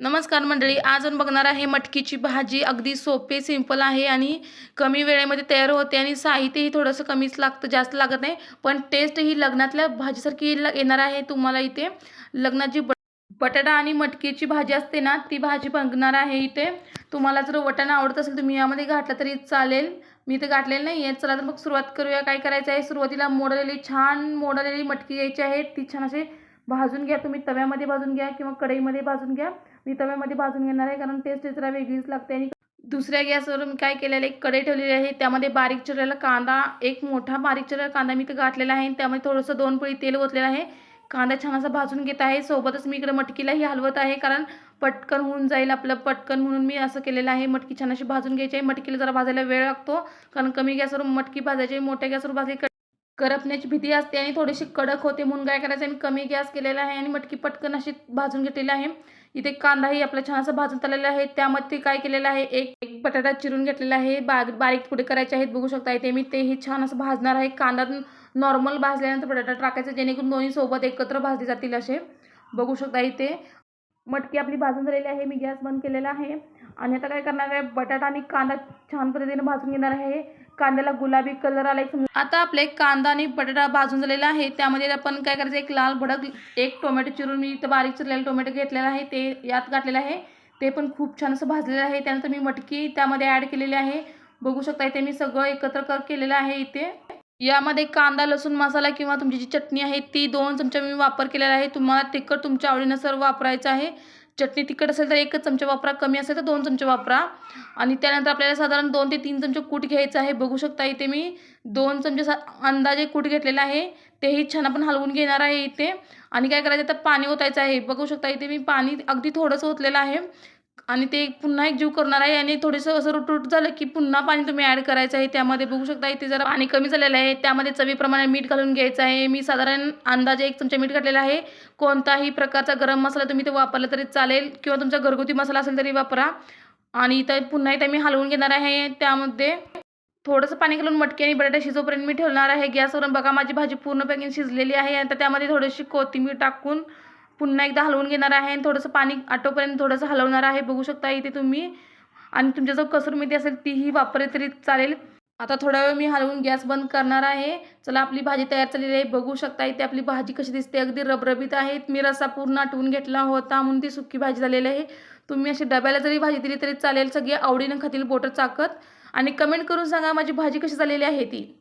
नमस्कार मंडळी आज आपण बघणार आहे मटकीची भाजी. अगदी सोपे सिंपल आहे आणि कमी वेळेमध्ये तयार होते आणि साहित्यही थोडंसं कमीच लागतं जास्त लागत नाही. पण टेस्ट ही लग्नातल्या भाजीसारखी ल- येणार आहे तुम्हाला इथे. लग्नाची ब बटाटा आणि मटकीची भाजी असते ना ती भाजी बघणार आहे इथे. तुम्हाला जर वटाणा आवडत असेल तुम्ही यामध्ये घातला तरी चालेल. मी इथे घातलेलं नाही आहे चला तर मग सुरुवात करूया. काय करायचं आहे? सुरुवातीला मोडलेली छान मोडलेली मटकी घ्यायची आहे. ती छान असे भाजून घ्या तुम्ही तव्यामध्ये भाजून घ्या किंवा कढईमध्ये भाजून घ्या. मी तव्यामध्ये भाजून घेणार आहे कारण टेस्ट जरा वेगळीच लागते आणि दुसऱ्या गॅसवर मी काय केलेलं आहे एक कढई ठेवलेली आहे त्यामध्ये बारीक चिरलेला कांदा एक मोठा बारीक चिरलेला कांदा मी इथं घातलेला आहे त्यामध्ये थोडंसं दोन पळी तेल ओतलेलं आहे. कांदा छान असा भाजून घेत आहे सोबतच मी इकडे मटकीलाही हलवत आहे कारण पटकन होऊन जाईल आपलं पटकन म्हणून मी असं केलेलं आहे. मटकी छान अशी भाजून घ्यायची आहे मटकीला जरा भाजायला वेळ लागतो कारण कमी गॅसवर मटकी भाजायची मोठ्या गॅसवर भाजली करपण्याची भीती असते आणि थोडीशी कडक होते. म्हणून काय करायचं आहे मी कमी गॅस केलेला आहे आणि मटकी पटकन अशी भाजून घेतलेली आहे. इथे कांदाही आपला छान असा भाजून आलेला आहे. त्यामध्ये काय केलेलं आहे? एक एक बटाटा चिरून घेतलेला आहे. बा बारीक पुढे करायचे आहेत. बघू शकता इथे मी तेही छान असं भाजणार आहे. कांदा नॉर्मल भाजल्यानंतर बटाटा टाकायचा जेणेकरून दोन्ही सोबत एकत्र भाजले जातील असे. बघू शकता इथे मटकी आपली भाजून झालेली आहे. मी गॅस बंद केलेला आहे. आणि आता काय करणार आहे? बटाटा आणि कांदा छान पद्धतीने भाजून घेणार आहे. कांद्याला गुलाबी कलर आला एक आता आपले कांदा आणि बटाटा भाजून झालेला आहे. त्यामध्ये आपण काय करायचं एक लाल भडक एक टोमॅटो चिरून मी इथं बारीक चिरलेलं टोमॅटो घेतलेला आहे. ते यात घातलेलं आहे. ते पण खूप छान असं भाजलेलं आहे. त्यानंतर मी मटकी त्यामध्ये ॲड केलेली आहे. बघू शकता इथे मी सगळं एकत्र कर केलेलं आहे इथे. यामध्ये कांदा लसूण मसाला किंवा तुमची जी चटणी आहे ती दोन चमचा मी वापर केलेला आहे. तुम्हाला तिखट तुमच्या आवडीनुसार वापरायचं आहे. चटणी तिखट असेल तर एकच चमचा वापरा कमी असेल तर दोन चमचे वापरा. आणि त्यानंतर आपल्याला साधारण दोन ते तीन चमचे कूट घ्यायचं आहे. बघू शकता इथे मी दोन चमचे सा अंदाजे कूट घेतलेला आहे. तेही छान आपण हलवून घेणार आहे इथे. आणि काय करायचं तर पाणी ओतायचं आहे. बघू शकता इथे मी पाणी अगदी थोडंसं ओतलेलं आहे. आणि ते पुन्हा एक जीव करणार आहे आणि थोडंसं असं रुटरुट झालं की पुन्हा पाणी तुम्ही ॲड करायचं आहे. त्यामध्ये बघू शकता इथे जरा पाणी कमी झालेलं आहे. त्यामध्ये चवीप्रमाणे मीठ घालून घ्यायचं आहे. मी साधारण अंदाजे एक चमचा मीठ घातलेला आहे. कोणताही प्रकारचा गरम मसाला तुम्ही ते वापरला तरी चालेल किंवा तुमचा घरगुती मसाला असेल तरी वापरा. आणि इथं पुन्हा इथं मी हलवून घेणार आहे. त्यामध्ये थोडंसं पाणी घालून मटकी आणि बटाटा शिजोपर्यंत मी ठेवणार आहे. गॅसवरून बघा माझी भाजी पूर्णपणे शिजलेली आहे. आता त्यामध्ये थोडीशी कोथिंबीर टाकून पुन्हा एकदा हलवून घेणार आहे आणि थोडंसं पाणी आटोपर्यंत थोडंसं हलवणार आहे. बघू शकता इथे तुम्ही. आणि तुमच्याजवळ कसर मेथी असेल तीही वापरली तरी चालेल. आता थोडा वेळ मी हलवून गॅस बंद करणार आहे. चला आपली भाजी तयार झालेली आहे. बघू शकता इथे आपली भाजी कशी दिसते. अगदी रबरबीत आहे. मी रस्सा पूर्ण आटवून घेतला होता. म्हणून ती सुकी भाजी झालेली आहे. तुम्ही अशी डब्याला जरी भाजी दिली तरी चालेल. सगळी आवडीनं खातील बोटं चाकत. आणि कमेंट करून सांगा माझी भाजी कशी झालेली आहे ती.